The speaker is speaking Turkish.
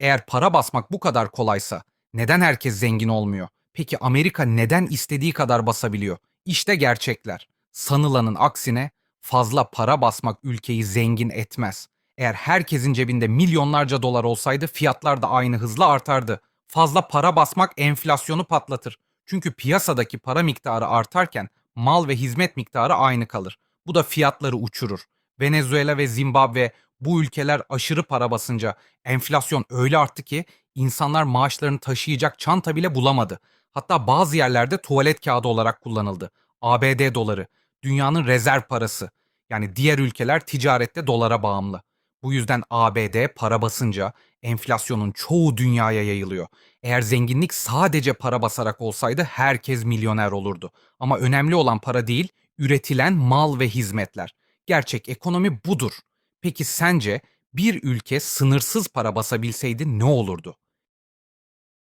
Eğer para basmak bu kadar kolaysa neden herkes zengin olmuyor? Peki Amerika neden istediği kadar basabiliyor? İşte gerçekler. Sanılanın aksine fazla para basmak ülkeyi zengin etmez. Eğer herkesin cebinde milyonlarca dolar olsaydı fiyatlar da aynı hızla artardı. Fazla para basmak enflasyonu patlatır. Çünkü piyasadaki para miktarı artarken mal ve hizmet miktarı aynı kalır. Bu da fiyatları uçurur. Venezuela ve Zimbabwe bu ülkeler aşırı para basınca enflasyon öyle arttı ki insanlar maaşlarını taşıyacak çanta bile bulamadı. Hatta bazı yerlerde tuvalet kağıdı olarak kullanıldı. ABD doları, dünyanın rezerv parası. Yani diğer ülkeler ticarette dolara bağımlı. Bu yüzden ABD para basınca enflasyonun çoğu dünyaya yayılıyor. Eğer zenginlik sadece para basarak olsaydı herkes milyoner olurdu. Ama önemli olan para değil, üretilen mal ve hizmetler. Gerçek ekonomi budur. Peki sence bir ülke sınırsız para basabilseydi ne olurdu?